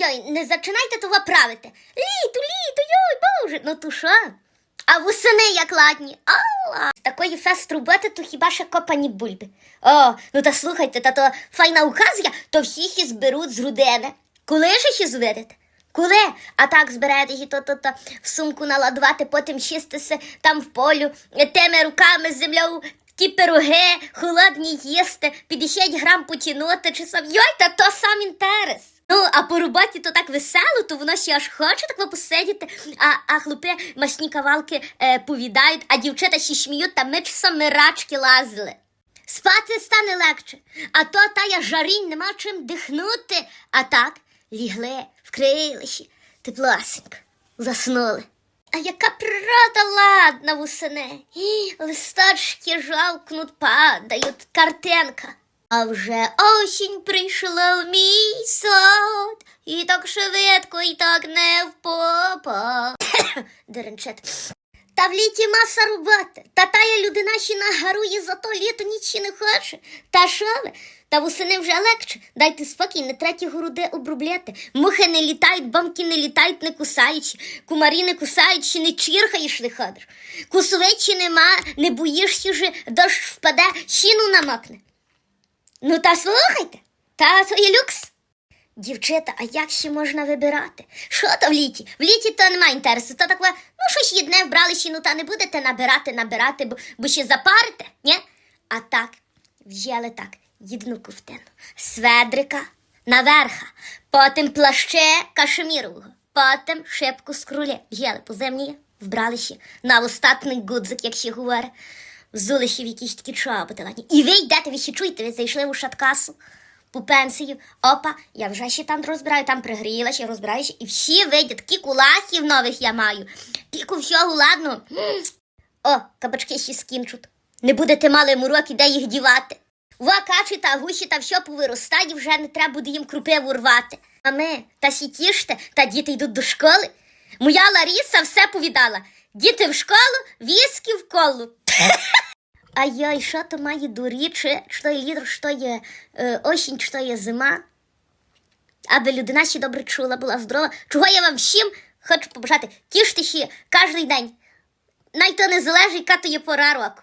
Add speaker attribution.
Speaker 1: Ай-ой, не зачинайте того правити. Літо, літо, йой, боже, ну то що? А восени як ладні. Алла. З такої фест роботи то хіба ще копані бульби. О, ну та слухайте, та то файна указія, то всіх і зберуть з грудини. Коли ж ще зведете? Коли? А так зберете і то, то, то в сумку наладувати, потім чистися там в полю, тими руками з землею ті пироги, холодні їсти, 50 грам потягнути чи сам. Йой, та то сам інтерес. Ну, а по роботі то так весело, то воно ще аж хоче так посидіти, а, а хлопи масні кавалки е, повідають, а дівчата ще сміють, та ми часом рачки лазили. Спати стане легче, а то тая жарінь нема чим дихнути. А так лігли, вкрилися, тепласенько, заснули. А яка природа ладна восени. Листочки жалкнуть, падають, картинка. А вже осінь прийшла в мій сад, і так швидко, і так не впопа. Деренчет. Та в літі маса роботи. Та тая людина ще нагарує за то літо нічі не хоче. Та що ви? Та восени вже легче. Дайте спокій, не треті груди обробляти. Мухи не літають, бомки не літають, не кусаючи. Кумарі не кусаючи, не чірхаєш, не ходиш. Кусовичі нема, не боїшся, що дощ впаде, щіну намокне. Ну та слухайте, та то люкс. Дівчата, а як ще можна вибирати? Що то в літі? В літі то немає інтересу. То так, ви, ну щось єдне вбрали ще, ну та не будете набирати, набирати, бо, бо ще запарите, ні? А так, взяли так, їдну ковтину, сведрика наверха, потім плаще кашемірового, потім шипку з крулі. Взяли по землі, вбрали ще на остатний гудзик, як ще говорить. Ще якісь такі чоботи. І ви йдете, ви ще чуєте, ви зайшли у шаткасу по пенсію. Опа, я вже ще там розбираю, там пригріла, ще розбираю, ще. і всі вийдуть, такі кулахів нових я маю. Піку всього ладно. О, кабачки ще скінчуть. Не будете мали уроки, де їх дівати. Вакачі та гуші та все повиростає, вже не треба буде їм крупиву рвати. А ми та сітіште, та діти йдуть до школи. Моя Ларіса все повідала. Діти в школу, віскі в колу. А я що то має дуріче, що є літр, що є е, осінь, що є зима. Аби людина ще добре чула, була здорова. Чого я вам всім хочу побажати? Тіште ще кожен день. Най то не залежить, яка то є пора року.